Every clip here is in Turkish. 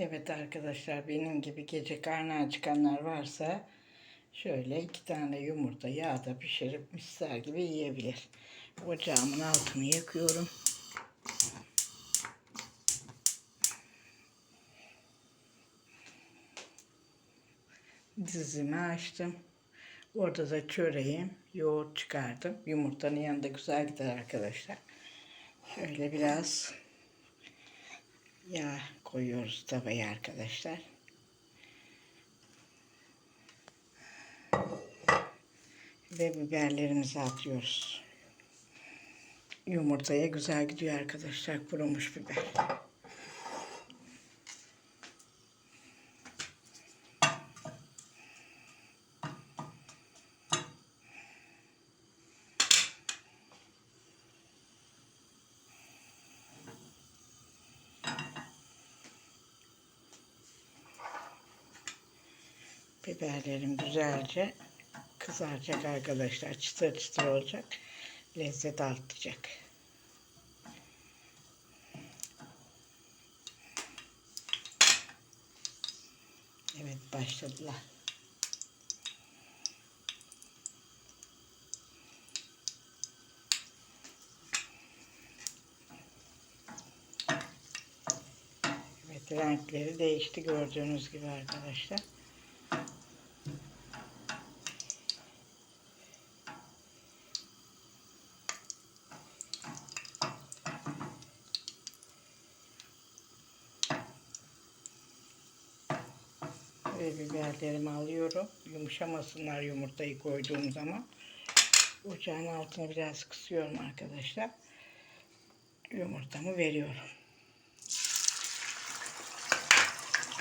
Evet arkadaşlar benim gibi gece karnı acıkanlar varsa şöyle iki tane yumurta yağda pişirip misler gibi yiyebilir. Ocağımın altını yakıyorum. Dizimi açtım. Orada da çöreğim, yoğurt çıkardım. Yumurtanın yanında güzel gider arkadaşlar. Şöyle biraz yağ koyuyoruz tavaya arkadaşlar. Ve biberlerimizi atıyoruz. Yumurtaya güzel gidiyor arkadaşlar kurumuş biber. Biberlerim güzelce kızaracak arkadaşlar. Çıtır çıtır olacak. Lezzet artacak. Evet başladılar. Evet renkleri değişti gördüğünüz gibi arkadaşlar. Ve biberlerimi alıyorum. Yumuşamasınlar yumurtayı koyduğum zaman. Ocağın altını biraz kısıyorum arkadaşlar. Yumurtamı veriyorum.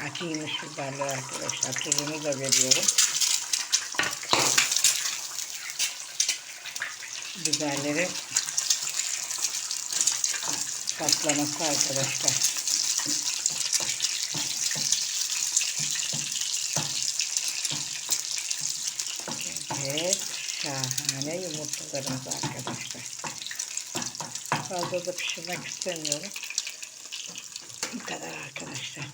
Acıymış biberler arkadaşlar. Tuzunu da veriyorum. Biberleri patlaması arkadaşlar. Evet, şahane yumurtalarımız arkadaşlar. Fazla da pişirmek istemiyorum. Bu kadar arkadaşlar.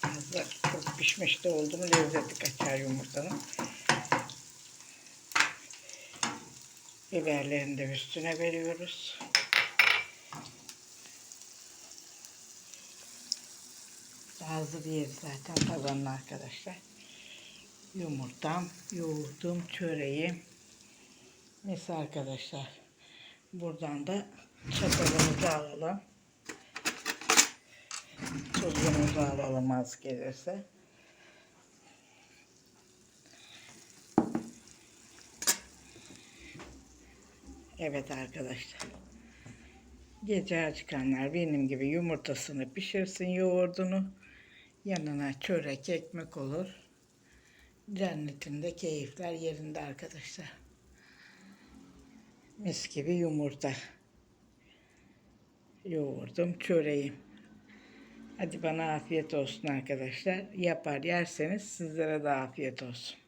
Fazla çok pişmiş de oldu mu lezzeti kaçar yumurtanın. Biberlerini de üstüne veriyoruz. Hazır yeri zaten tavanın arkadaşlar yumurtam, yoğurdum, çöreğim. Mis arkadaşlar. Buradan da çatalımızı alalım. Tuzumuzu alalım az gelirse. Evet arkadaşlar. Gece açıkanlar benim gibi yumurtasını pişirsin yoğurdunu. Yanına çörek ekmek olur. Cennetinde keyifler yerinde arkadaşlar. Mis gibi yumurta. Yoğurdum, çöreğim. Hadi bana afiyet olsun arkadaşlar. Yapar yerseniz sizlere de afiyet olsun.